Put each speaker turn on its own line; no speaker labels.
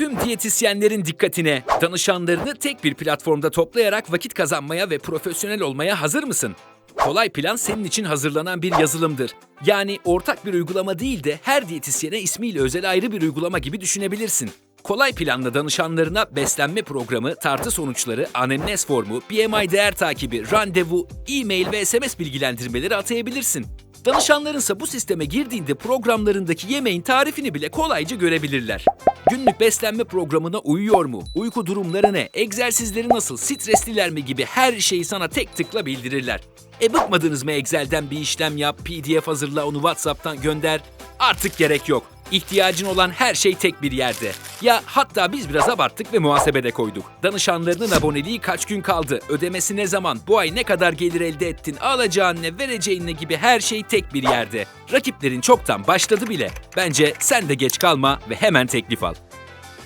Tüm diyetisyenlerin dikkatine. Danışanlarını tek bir platformda toplayarak vakit kazanmaya ve profesyonel olmaya hazır mısın? Kolay Plan senin için hazırlanan bir yazılımdır. Yani ortak bir uygulama değil de her diyetisyene ismiyle özel ayrı bir uygulama gibi düşünebilirsin. Kolay Plan'la danışanlarına beslenme programı, tartı sonuçları, anemnez formu, BMI değer takibi, randevu, e-mail ve SMS bilgilendirmeleri atayabilirsin. Danışanlarınsa bu sisteme girdiğinde programlarındaki yemeğin tarifini bile kolayca görebilirler. Günlük beslenme programına uyuyor mu? Uyku durumları ne? Egzersizleri nasıl? Stresliler mi gibi her şeyi sana tek tıkla bildirirler. E bıkmadınız mı Excel'den bir işlem yap, PDF hazırla onu WhatsApp'tan gönder? Artık gerek yok. İhtiyacın olan her şey tek bir yerde. Ya hatta biz biraz abarttık ve muhasebede koyduk. Danışanlarının aboneliği kaç gün kaldı? Ödemesi ne zaman? Bu ay ne kadar gelir elde ettin? Alacağın ne, vereceğin ne gibi her şey tek bir yerde. Rakiplerin çoktan başladı bile. Bence sen de geç kalma ve hemen teklif al.